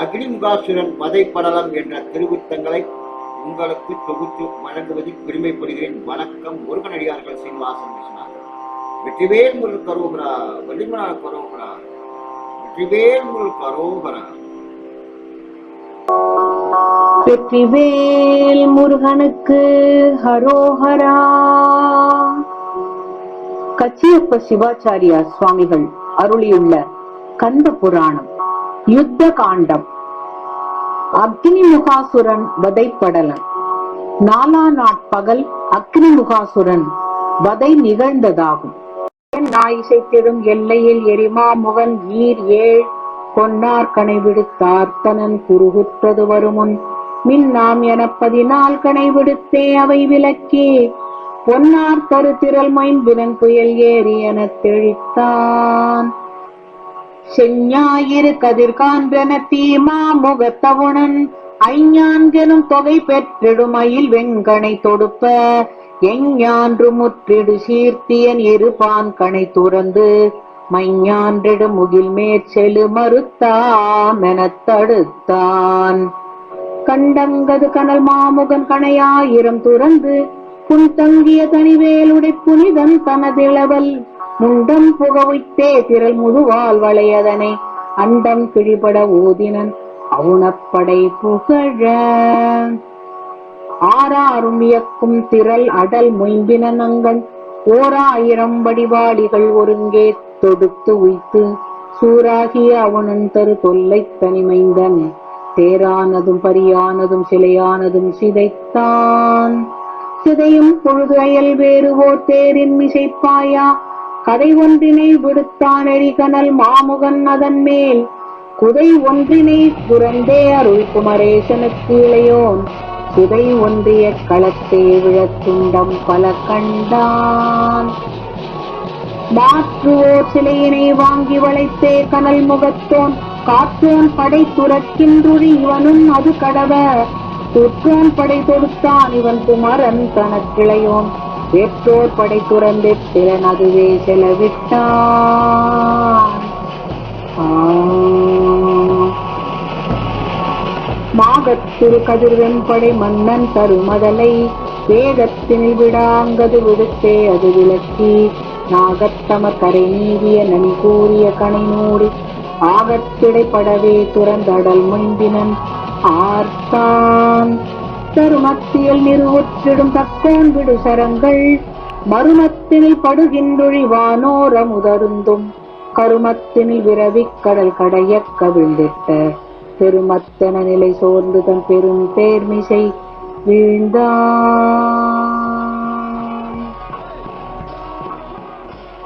அக்னிமுகாசுரன் வதைப்படலம் என்ற திருவுத்தங்களை உங்களுக்கு தொகுத்து வழங்குவதில் பெருமைப்படுகிறேன். வணக்கம் முருகனடியார்கள் சீனிவாசன் விஸ்வநாதன். வெற்றிவேல் முருள் கரோகரா வள்ளிமனார் கரோகரா. வெற்றிவேல் முருள் கரோகரா. வெற்றிவேல் முருகனுக்கு ஹரோஹரா. கச்சியப்ப சிவாச்சாரியா சுவாமிகள் அருளியுள்ள கந்த புராணம். யுத்த காண்டம் அக்னி முகாசுரன் வதைப்படலம். நாலா நாட்பகல் அக்னி முகாசுரன் வதை நிகழ்ந்ததாகும். நாய் இசைத்திடும் எல்லையில் எரிமா முகன் ஈர் ஏழ் பொன்னார் கனை விடுத்தார்த்தனன் குறுகுற்றது வருமுன். மின்னாம் என பதினால் கனை விடுத்தே அவை விளக்கே. பொன்னார் தரு திரள் மைம்பினன் புயல் ஏறி எனத் தெளித்தான் செஞ்ஞாயிறு கதிர்கான்றன தீமா முகத்தவுணன். ஐஞான்கெனும் தொகை பெற்றிடுமையில் வெண்கணை தொடுப்ப. எஞ்ஞான்று முற்றிடு சீர்த்தியன் இருபான் கணை துறந்து. மைஞான்றிடு முகில் மேற்செலு மறுத்தாமெனத் தடுத்தான். கண்டங்கது கனல் மாமுகன் கணையாயிரம் துறந்து. புன் தங்கிய தனிவேலுடை புனிதன் தனதிளவல். முண்டம் புகவித்தே திரள் முதுவால் வளையதனை அண்டம் கிழிபட ஊதினன் அவுணப்படை புகழ. ஆறா இயக்கும் திரள் அடல் மொயம்பினன் ஓரா ஓராயிரம் வடிவாளிகள் ஒருங்கே தொடுத்து உய்த்து சூராகிய அவனன் தரு தொல்லை தனிமைந்தன் தேரானதும் பரியானதும் சிலையானதும் சிதைத்தான். சிதையும் பொழுது அயல் வேறுவோர் தேரின் மிசைப்பாயா கதை ஒன்றினை விடுத்தான் எரிகனல் மாமுகன் அதன் மேல். குதை ஒன்றினை புரண்டே அருள் குமரேசனுக்கு இளையோன். குதை ஒன்றிய களத்தே விழத்துண்டம் பல கண்டான். மாற்றுவோர் சிலையினை வாங்கி வளைத்தே கனல் முகத்தோன். காற்றோன் படை துறக்கின்றுழி இவனும் அது கடவ துற்றோன் படை தொடுத்தான் இவன் குமரன் தனக்கிளையோன். பெற்றோர் படை துறந்து பிறன் அதுவே செலவிட்டான் மாகத்திரு கதிர்வெண்படை மன்னன் தருமதலை வேகத்தினில் விடாங்கது விடுத்தே அது விளக்கி நாகத்தம கரை நீவிய நன்கூறிய கனை நூறி ஆகத்திடைப்படவே துறந்தடல் முந்தினன் ஆர்த்தான். தருமத்தியல் நிறுவுற்றிடும் தக்கோன் விடு சரங்கள். மருமத்தினில் படுகின்றொழி வானோர கருமத்தினில் விரவிக் கடல் கடையக் கவிழ்ந்திட்ட. பெருமத்தன நிலை சோர்ந்து தன் பெரும் பேர்மிசை வீழ்ந்தான்.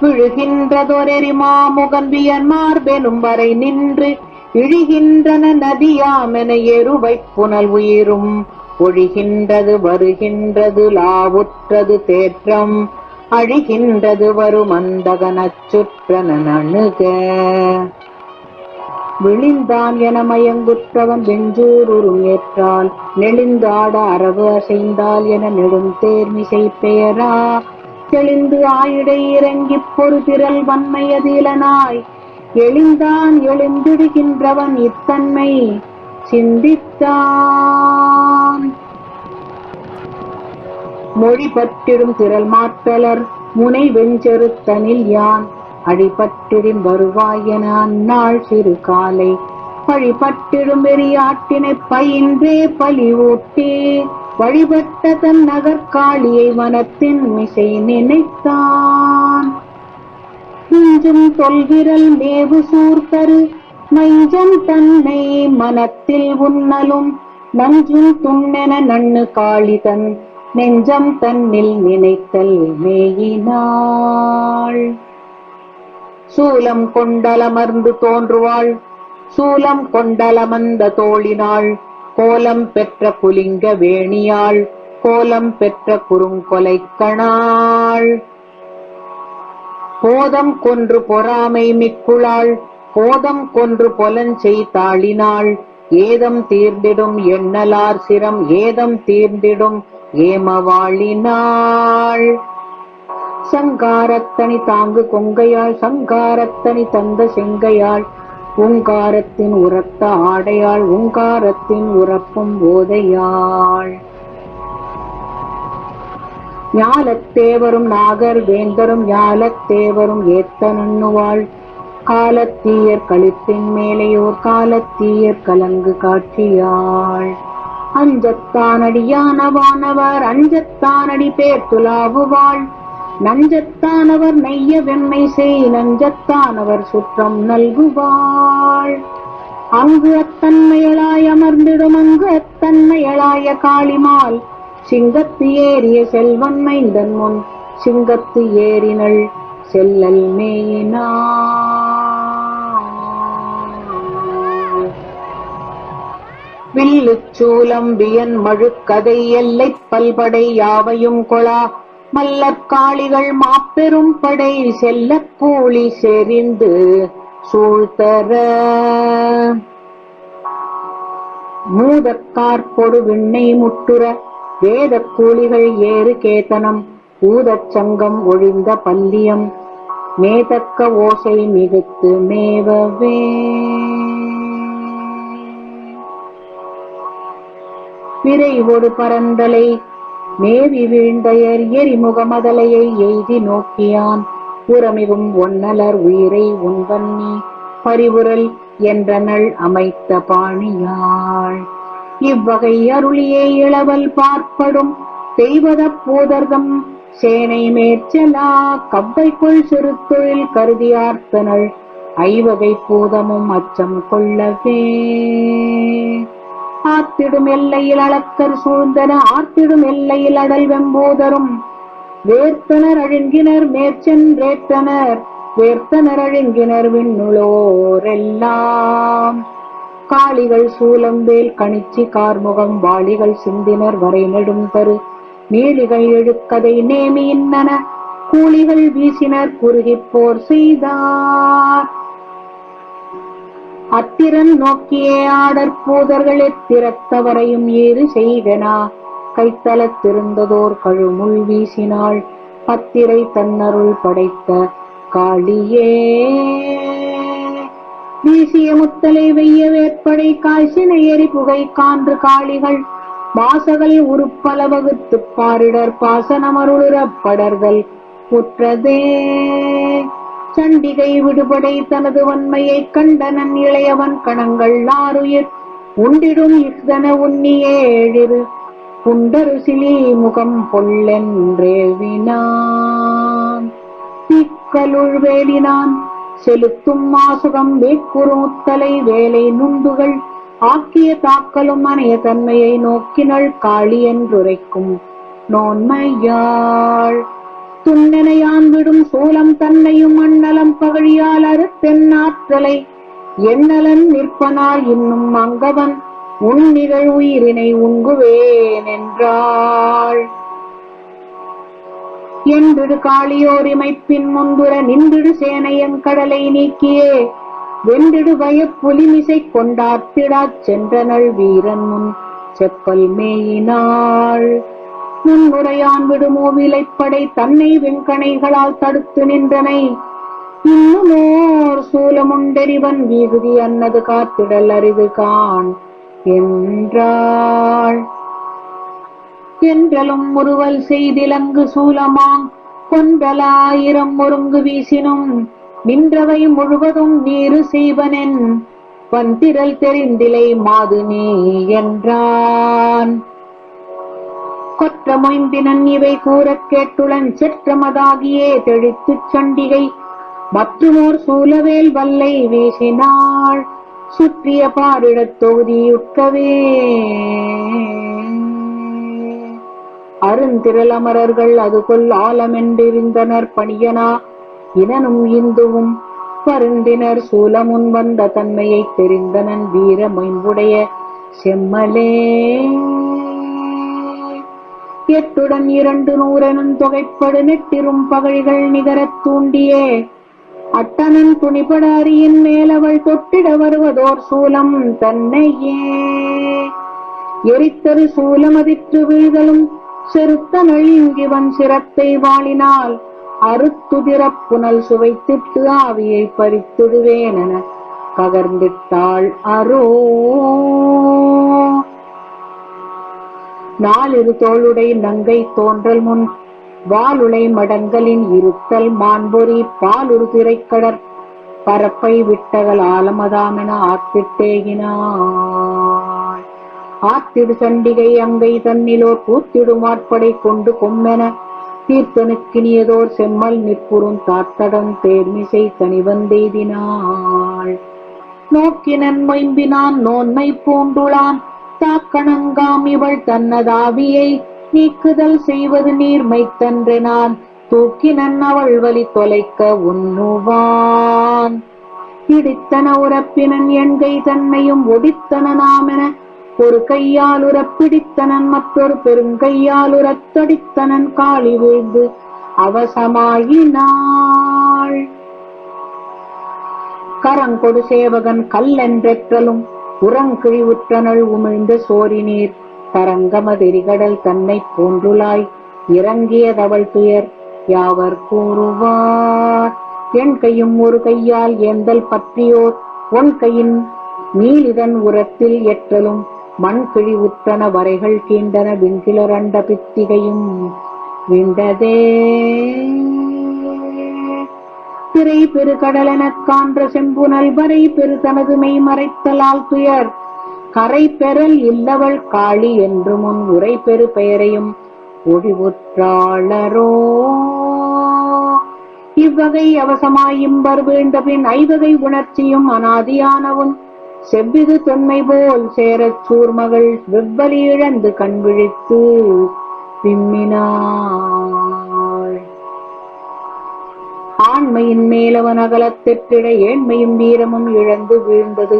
விழுகின்றதொரெறி மாமுகன் வியன் மார்பெனும் வரை நின்று இழிகின்றன நதியாமென எருவை புனல் உயிரும். ஒழிகின்றது வருகின்றது லாவுற்றது தேற்றம் அழிகின்றது வரும் அந்தகனச் சுற்றன அணுக. விழிந்தான் என மயங்குற்றவன் வெஞ்சூருரும் ஏற்றால் நெளிந்தாட அரவு அசைந்தால் என நெடும் தேர்மிசை பெயரா. தெளிந்து ஆயிடை இறங்கிப் பொறு திரள் வன்மையதிலனாய் எழுந்தான் எழுந்திடுகின்றவன் இத்தன்மை. சிந்தித்தான். மொழி பற்றிடும் திரள் மாற்றலர் முனை வெஞ்செருத்தனில் யான்? அடிபட்டிடும் வருவாயென அந்நாள் சிறு காலை. பழிபட்டிடும் வெறியாட்டினை பயின்றே பலி ஊட்டி. வழிபட்ட தன் நகர்காளியை மனத்தின் மிசை நினைத்தான். இஞ்சும் தொல்விரல் மேவு சூர்த்தரு மைஞ்சம் தன்னை மனத்தில் உன்னலும் நஞ்சும் துண்ணென நண்ணு காளிதன் நெஞ்சம் தன்னில் நினைத்தல் மேயினாள். சூலம் கொண்டலமர்ந்து தோன்றுவாள் சூலம் கொண்டலமந்த தோழினாள் கோலம் பெற்ற புலிங்க வேணியாள் கோலம் பெற்ற குறுங்கொலை கணாள். போதம் கொன்று பொறாமை மிக்குளாள் கோதம் கொன்று பொலஞ்செய் தாளினாள் ஏதம் தீர்ந்திடும் எண்ணலார் சிரம் ஏதம் தீர்ந்திடும் ஏமவாளினாள். சங்காரத்தனி தாங்கு கொங்கையாள் சங்காரத்தனி தந்த செங்கையாள். உங்காரத்தின் உரத்த ஆடையாள் உங்காரத்தின் உறப்பும் போதையாள். ஞாலத்தேவரும் நாகர் வேந்தரும் ஞாலத்தேவரும் ஏத்த நண்ணுவாள் காலத்தீயர் கழுத்தின் மேலையோர் காலத்தீயர் கலங்கு காட்சியாள். அஞ்சத்தானடியானவானவர் அஞ்சத்தானடி பேர் துலாவுவாள் நஞ்சத்தானவர் நெய்ய வெம்மை செய் நஞ்சத்தானவர் சுற்றம் நல்குவாள். அங்கு அத்தன்மையளாய் அமர்ந்திடும் அங்கு அத்தன்மையளாய காளிமால். சிங்கத்து ஏறிய செல்வன் மைந்தன் முன் சிங்கத்து ஏறினள் செல்லல் மேயினாள் வில்லுச் சூலம் வியன் மழுக்கதை எல்லை பல்படை யாவையும் கொளா. மல்லற்காளிகள் மாப்பெரும் படை செல்ல கூலி செறிந்து சூழ்த்தர மூதற்கார்பொடு விண்ணை முட்டுற வேத கூலிகள் ஏறு கேத்தனம் ஊதச் சங்கம் ஒழிந்த பல்லியம் மேதக்க ஓசை மிகுத்து மேவவே. விரைவொடு பரந்தலை. மேவி வீழ்ந்தயர் எரிமுகமதலையை எய்தி நோக்கியான். உரமிகும் ஒன்னலர் உயிரை உண்பன்னி பரிவுரல் என்றனள் அமைத்த பாணியாள். இவ்வகை அருளியே இளவல் பார்ப்படும் செய்வத போதர்தம். சேனை மேற்சலா கவ்வைக்குள் சிறு தொழில் கருதியார்த்தனள். ஐவகை பூதமும் அச்சம் கொள்ளவே. ஆத்திடும் எல்லையில் அளக்கர் சூழ்ந்தன ஆத்திடும் எல்லையில் அடல் வெம்போதரும். வேர்த்தனர் அழுங்கினர் மேற்சென்றேத்தனர் வேர்த்தனர் அழுங்கினர் விண்ணுளோரெல்லாம் காளிகள் சூலம்பேல் கணிச்சி கார்முகம் வாளிகள் சிந்தினர் வரை நெடும் தரு. நீளிகள் எழுக்கதை நேமி இன்னன கூலிகள் வீசினர் குறுகிப் போர் செய்தார். அத்திரன் நோக்கியே ஆடற்பூதர்கள் எத்திரத்தவரையும் ஏறு செய்தனா? கைத்தலத்திருந்ததோர் கழுமுள் வீசினாள் பத்திரை தன்னருள் படைத்த காளியே. வீசிய முத்தலை வெய்ய வேற்படை காய்ச்சின எரி புகை கான்று காளிகள். வாசகள் உருப்பல வகுத்து பாரிடர் பாசனமருளுறப் படர்கள் உற்றதே. சண்டிகை விடுபடை தனது வன்மையைக் கண்டனன் இளையவன் கணங்கள் ஆறுயிர் உண்டிடும் இஃதன உன்னியேழிரு புண்டரு சிலி முகம் பொல்லென்றேவினான் திக்கலுள் வேலினான். செலுத்தும் மாசுகம் வேக்குறுத்தலை வேலை நுண்டுகள். ஆக்கிய தாக்கலும் அணைய தன்மையை நோக்கினள் காளி என்றுரைக்கும் நோன்மையாள். துண்ணெனையான் விடும் சூலம் தன்னையும் அண்ணலம் பகழியால் அறுத்தென்னாற்றலை எண்ணலன் நிற்பனால் இன்னும் அங்கவன் உன் நிகழ் உயிரினை உங்குவேன் என்றாள். என்றிடு காளியோர் இமைப்பின் முன்புற நின்றிடு சேனையங் கடலை நீக்கியே. வென்றிடு வயப்புலிமிசை கொண்டாத்திடாச் சென்றனள் வீரன் முன் செப்பல் மேயினாள். முன்னுரையான் விடுமோ விலைப்படை தன்னை வெங்கணைகளால் தடுத்து நின்றனை. இன்னுமோர் சூலமுண்டெறிவன் வீகுதி அன்னது காத்திடல் அரிது கான் என்றாள். என்றலும் முறுவல் செய்திலங்கு சூலமாங் கொன்றலாயிரம் ஒருங்கு வீசினும் நின்றவை முழுவதும் நீரு செய்வனென். வந்திரல் தெரிந்திலை மாது நீ என்றான். கொற்றமொய்ந்தினன் இவை கூறக் கேட்டுளன் செற்றமதாகியே தெளித்துச் சண்டிகை. மற்றுமோர் சூலவேல் வல்லை வீசினாள் சுற்றிய பாரிடத் தொகுதியுட்கவே அருந்திரளமரர்கள் அது ஆலமென்றிருந்தனர் பணியனா இனனும் இந்துவும் பருந்தினர் சூலமுன் வந்த தன்மையைத் தெரிந்தனன் வீரமைம்புடைய செம்மலே. எட்டுடன் இரண்டு நூறனும் தொகைப்படு நெட்டிரும் பகழிகள் நிகரத் தூண்டியே. அட்டனன் துணிபட அரியின் மேலவள் தொட்டிட வருவதோர் சூலம் தன்னையே. எரித்தரு சூலமதிற்று வீழ்தலும் செருத்தனள் இங்கிவன் சிரத்தை வாழினால் அறுத்துதிரப் புனல் சுவைத்திட்டு ஆவியை பறித்துடுவேனென ககர்ந்திட்டாள் அரோ நாலிரு தோளுடை நங்கை தோன்றல் முன் வாலுளை மடங்களின் இருத்தல் மான்பொறி பாலுரு திரைக்கடற் பரப்பை விட்டகள் ஆலமதாமென ஆத்திட்டேகினாள் ஆத்திடு சண்டிகை அங்கை தன்னிலோர் கூத்திடும் ஆட்படை கொண்டு கொம்மென தீர்த்தனுக்கினியதோர் செம்மல் நிற்புறும் தாத்தடம் தேர்மிசை தனிவந்தெய்தினாள் நோக்கி நன்மைம்பினான் நோன்மை பூண்டுளான் தாக்கணங்காம் இவள் தன்னதாவியை நீக்குதல் செய்வது நீர்மை தன்றெனான் தூக்கினன் அவள் வலி தொலைக்க உண்ணுவான். இடித்தன உரப்பினன் எண்கை தன்னையும் ஒடித்தன நாமென ஒரு கையால் உரப்பிடித்தனன் மற்றொரு பெருங்கையால் உரத்தடித்தனன் காளி வீழ்ந்து அவசமாயினாள். கரங்கொடு சேவகன் கல்லென்றெற்றலும் உறங்கிழிவுற்றனள் உமிழ்ந்த சோரிநீர் தரங்கமதெரிகடல் தன்னை போன்றுலாய் இறங்கியதவள் துயர் யாவர் கூறுவார்? என் கையும் ஒரு கையால் ஏந்தல் பற்றியோர் ஒன் கையின் நீலிதன் உரத்தில் எற்றலும் மண் கிழிவுற்றன வரைகள் கீண்டன விண்கிளரண்ட பித்திகையும் விண்டதே. திரை பெருகடலெனக் காண்ற செம்புனல் வரை பெரு தனது மெய் மறைத்தலால் துயர். கரை பெறல் இல்லவள் காளி என்று முன் உரை பெரு பெயரையும் ஒழிவுற்றாளரோ. இவ்வகை அவசமாயிம்பர் வீண்ட பின் ஐவகை உணர்ச்சியும் அனாதியானவும் செவ்விது தொன்மை போல் சேரச் சூர்மகள் வெவ்வலி இழந்து கண் விழித்து விம்மினாள் ஆண்மையின் மேலவன் அகலத்திற்கிட ஏண்மையும் வீரமும் இழந்து வீழ்ந்தது.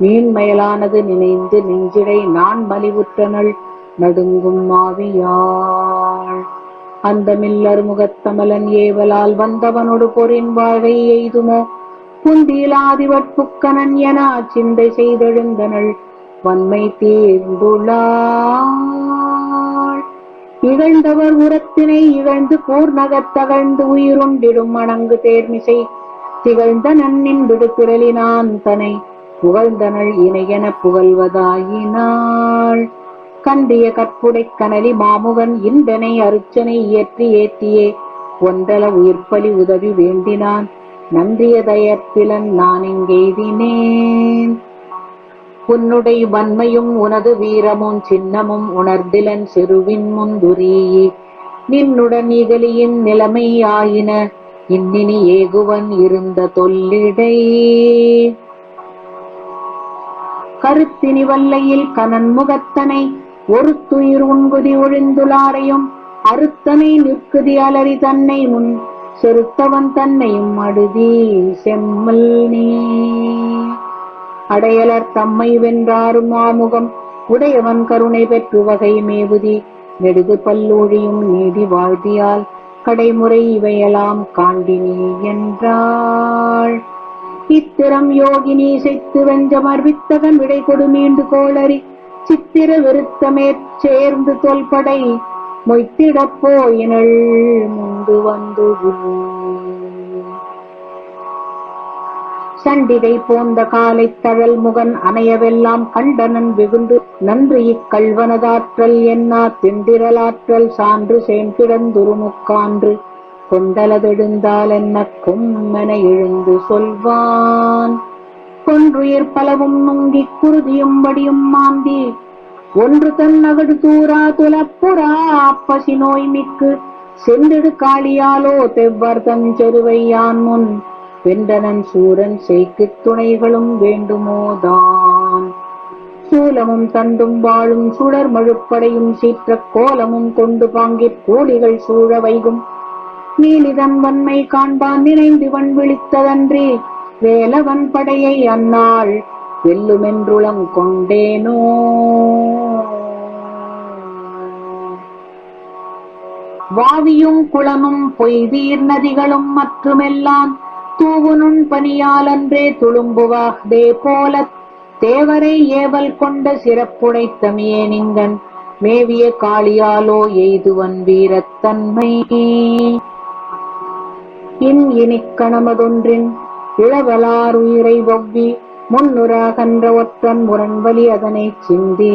மீன்மயலானது நினைந்து நெஞ்சிடை நான் மலிவுற்றனள் நடுங்கும் மாவியாள். அந்த மில்லர் முகத்தமலன் ஏவலால் வந்தவனொடு பொறின் வாழ்வை எய்துமோ? குந்தியிலாதிவட்புக்கனன் என சிந்தை செய்தெழுந்தனள். வன்மை தீர்ந்துளா இகழ்ந்தவர் உரத்தினை இகழ்ந்து போர் தகழ்ந்து உயிருண்டிடும் மணங்கு தேர்மிசை. திகழ்ந்த நன்னின் விடுதிரளினான் தனை. புகழ்ந்தனள் இணையென புகழ்வதாயினாள். கண்டிய கற்புடை கனலி மாமுகன் இந்தனை அருச்சனை இயற்றி ஏற்றியே. ஒன்றல உயிர்ப்பலி உதவி வேண்டினான். நன்றிய தயத்திலன் நான் இங்கெய்தினேன் உன்னுடை வன்மையும் உனது வீரமும் சின்னமும் உணர்திலன் செருவின் முந்துரி நின்னுடன் இகலியின் நிலைமை ஆயின இன்னினி ஏகுவன் இருந்த தொல்லிடை. கருத்தினி வல்லையில் கனன் முகத்தனை ஒரு துயிர் உண்குதி ஒழிந்துளாரையும் அறுத்தனை நிற்குதி அலறி தன்னை முன் செருத்தவன் தன்னையும் அடுதி செம்மல் நீ. அடையலர் தம்மை வென்றாரும் ஆமுகம் உடையவன் கருணை பெற்று வகை மேவுதி. நெடுது பல்லூழியும் நீதி வாழ்த்தியால் கடைமுறை இவையெல்லாம் காண்டினி என்றாள். இத்திரம் யோகினி செய்து வெஞ்சமர் வித்தகன் விடை கொடு மீண்டு கோளறி. சித்திர விருத்தமே சேர்ந்து தொல்படை. மொய்த்திடப்போயினள் முந்து வந்து சண்டிகை போந்த காலை தழல் முகன் அணையவெல்லாம் கண்டனன் வெகுண்டு நன்றி இக்கல்வனதாற்றல் என்னா? திண்டிரலாற்றல் சான்று சேன்கிடந்துருமுக்கான்று கொண்டலதெழுந்தால் என்ன? கொம்மென எழுந்து சொல்வான். கொன்றுயிர் பலவும் நுங்கிக் குருதியும்படியும் மாந்தி. ஒன்று தன்னகடு தூரா துலப்புறா அப்பசி நோய் மிக்கு. செந்திடு காளியாலோ தெவ்வர் தஞ்செருவையான் முன். வென்றனன் சூரன் செய்குத் துணைகளும் வேண்டுமோதான் சூலமும் தண்டும் வாழும் சுடர் மழுப்படையும் சீற்ற கோலமும் கொண்டு பாங்கிற் கூலிகள் சூழ வைகும். நீலிதன் வன்மை காண்பான் நினைந்து வன் விழித்ததன்றி வேலவன் படையை அன்னாள் வெல்லுமென்றுளங் கொண்டேனோ. வாவியும் குளமும் பொய்தீர் நதிகளும் மற்றுமெல்லாம் தூவுனுன் பணியாலன்றே துளும்புவாக்தே போலத் தேவரை ஏவல் கொண்ட சிறப்புடைத்தமியே நிங்கன் மேவிய காளியாலோ எய்துவன் வீரத்தன்மை இன் இனிக்கணமதொன்றின் இளவலார் உயிரை ஒவ்வி முன்னுராகன்ற ஒற்றன் முரண்வலி அதனைச் சிந்தி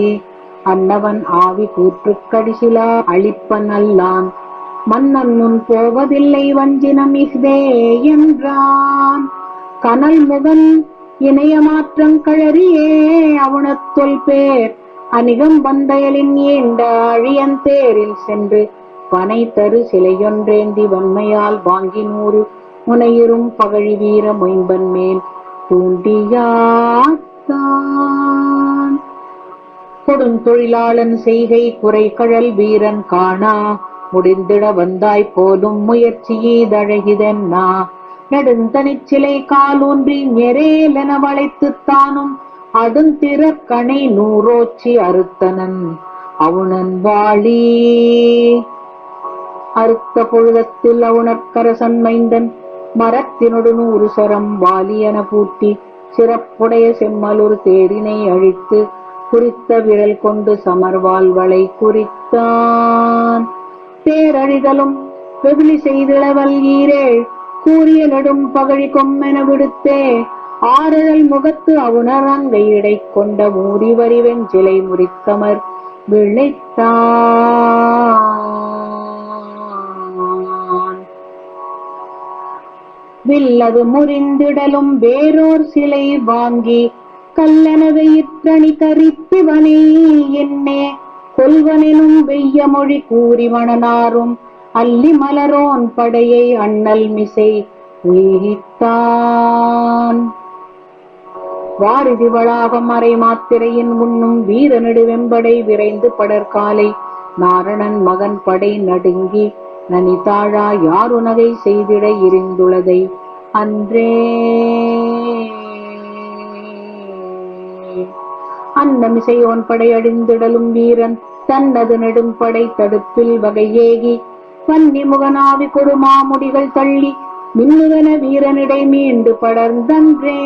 அன்னவன் ஆவி கூற்றுக்கடிசிலா அழிப்பன் அல்லான் மன்னன் முன் போவதில்லை வஞ்சினம் இஃதே என்றான். கனல் முகன் இணைய மாற்றம் கழறியே அவனத்தொல் பேர். அணிகம் பந்தயலின் ஏண்ட அழியன் தேரில் சென்று பனை தரு சிலையொன்றேந்தி வன்மையால் வாங்கி நூறு முனையுறும் பகழி வீர மொயம்பன் மேல் தூண்டியாத்தான். கொடுந்தொழிலாளன் செய்கை குறை கழல் வீரன் காணா முடிந்திட வந்தாய் போலும் முயற்சியீதழகிதென்னா தழகிதென்னா சிலை காலூன்றி நெரேலென வளைத்து தானும் அடுந்திறக்கணை நூறோச்சி அறுத்தனன். அவுணன் வாழி. அறுத்த பொழுதத்தில் அவுணர்கரசன் மைந்தன் மரத்தினொடு நூறு சரம் வாலியன பூட்டி சிறப்புடைய செம்மலூர் தேரினை அழித்து குறித்த விரல் கொண்டு சமர்வாழ்வளை குறித்தான். தேரழிதலும் வெகுளி செய்திளவல் ஈரே. கூறிய நெடும் பகழி கொம்மென விடுத்தே. ஆறுதல் முகத்து அவுணர் அங்கை இடை கொண்ட மூடி வரிவென் சிலை முறித்தமர் விளைத்தான். வில்லது முறிந்திடலும் வேறோர் சிலை வாங்கி கல்லனவை இற்றணி கரிப்பிவனை என்னே. கொல்வனினும் வெய்ய மொழி கூறி மணனாரும் அல்லி மலரோன் படையை அண்ணல் மிசை வீழ்த்தான் வாரிதி வளாகம் மறை மாத்திரையின் முன்னும் வீர நெடுவெம்படை விரைந்து படற்காலை நாரணன் மகன் படை நடுங்கி நனிதாழா யாருனகை செய்திட இருந்துள்ளதை அன்றே. அன்னமிசையோன் படையடிந்திடலும் வீரன் தன்னது நெடும் படை தடுப்பில் வகையேகி வன்னி முகனாவி கொடுமாமுடிகள் தள்ளி மின்னுவன வீரனிடை மீண்டு படர்ந்தன்றே.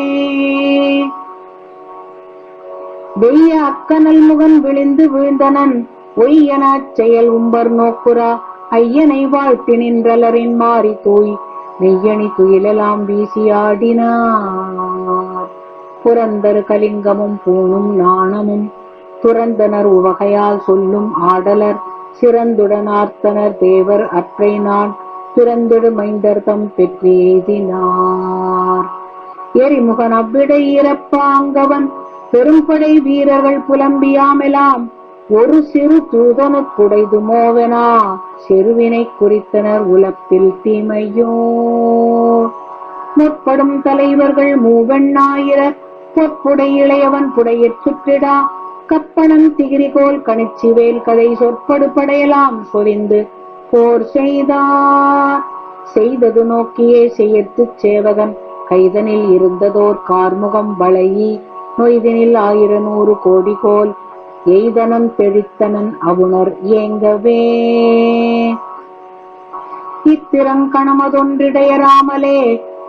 வெய்ய அக்கனல் முகன் விழுந்து வீழ்ந்தனன் ஒய்யனாச் செயல் உம்பர் நோக்குரா ஐயனை வாழ்த்தி நின்றலரின் மாறி தூய் வெய்யணி துயிலெல்லாம் வீசி புரந்தரு கலிங்கமும் பூணும் நாணமும் துறந்தனர் உவகையால் சொல்லும் ஆடலர் சிறந்துடனார்த்தனர் தேவர் அற்றை நான் பிறந்திடு மைந்தர் தம் பெற்றி எய்தினார் எரிமுகன் அவ்விடை இறப்பாங்கவன் பெரும்படை வீரர்கள் புலம்பியாமெலாம் ஒரு சிறு தூதனு குடைது மோவனா செருவினை குறித்தனர் உலப்பில் தீமையோ. முற்படும் தலைவர்கள் மூவண்ணாயிரர் பொற்புடை இளையவன் புடையிற் சுற்றிடா. கப்பணம் திகிரிகோல் கணிச்சிவேல் கதை சொற்படு படையலாம் சொரிந்து போர் செய்தார். செய்தது நோக்கியே செய்யத்து சேவகன். கைதனில் இருந்ததோர் கார்முகம் வளையி நொய்தனில் ஆயிர நூறு கோடி கோல் எய்தனன் தெழித்தனன் அவுணர் ஏங்கவே. இத்திறன் கணமதொன்றிடையராமலே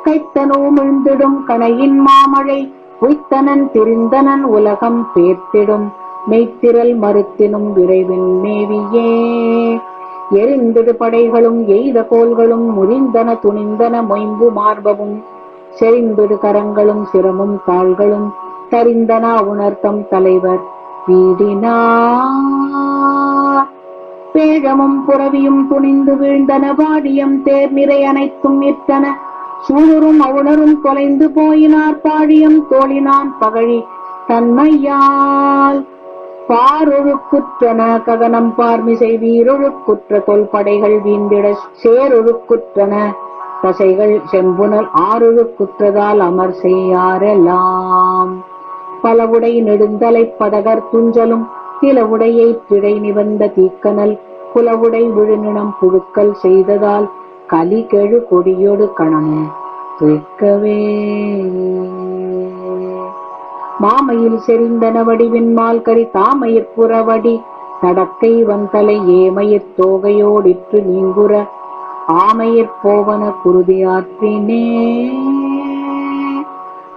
கைத்தனோ மிழ்ந்திடும் கணையின் மாமழை உய்த்தனன் திரிந்தனன் உலகம் பேர்த்திடும் மெய்த்திரல் மறுத்தினும் விரைவின் மேவியே. எரிந்திடு படைகளும் எய்த கோல்களும் முறிந்தன துணிந்தன மொயம்பு மார்பவும். செறிந்திடு கரங்களும் சிரமும் தாள்களும் தரிந்தன உணர்த்தம் தலைவர் வீடினா. பேழமும் புறவியும் துணிந்து வீழ்ந்தன வாடியம் தேர் நிறை அனைத்தும் நிற்றன. சூழரும் அவுணரும் தொலைந்து போயினார் பாழியம் தோழினான் பகழி தன்மையால். பாரொழுக்குற்றன ககனம் பார்மிசை வீரொழுக்குற்ற தொல்படைகள் வீந்திட சேரொழுக்குற்றன. தசைகள் செம்புணல் ஆறொழுக்குற்றதால் அமர் செய்யாரெல்லாம் பலவுடை நெடுந்தலை படகர் துஞ்சலும் நிலவுடையை பிழை நிவந்த தீக்கனல் புலவுடை விழுநினம் புழுக்கல் செய்ததால் கலிகழு கொடியோடு கணமும் துய்க்கவே மாமையில் செறிந்தன வடிவின் மால்கரி தாமயிற் புறவடி தடக்கை வந்தலை ஏமயிற் தோகையோடிற்று நீங்குற ஆமையிற் போவன குருதியாற்றினே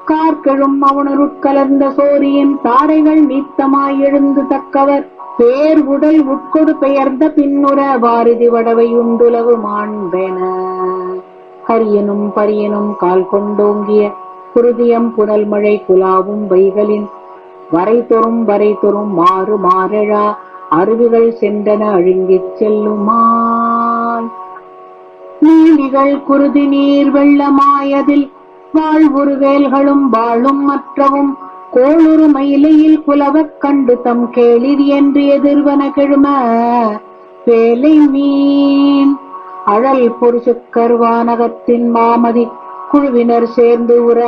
கார்களும் கார்கெழும் அவனருட்கலர்ந்த சோரியின் தாரைகள் நீத்தமாய் எழுந்து தக்கவர் பேர் உடல் உட்கொடு பெயர்ந்த பின்னுர வாரிதி வடவை உண்டுலவு மாண்பென. கரியனும் பரியனும் கால் கொண்டோங்கிய குருதியம் புனல் மழை குலாவும் வைகளின் வரை தொறும் வரை தொறும் மாறு மாறழா அருவிகள் சென்றன அழுங்கிச் செல்லுமால் நீலிகள் குருதி நீர் வெள்ளமாயதில் வாழ்வுருவேல்களும் வாழும் மற்றவும் கோளுரு மயிலையில் குலவக் கண்டு தம் கேளிர் என்று எதிர்வன கெழும. வேலை மீன். அழல் பொருசுக்கர்வானகத்தின் மாமதி குழுவினர் சேர்ந்து உற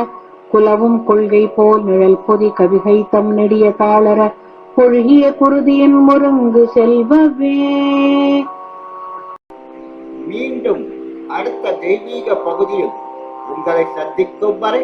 குலவும் கொள்கை போல் நிழல் பொதி கவிகை தம் நெடிய தாளர பொழுகிய குருதியின் முருங்கு செல்வவே மீண்டும் அடுத்த தெய்வீக பகுதியில் உங்களை சந்திக்கும் வரை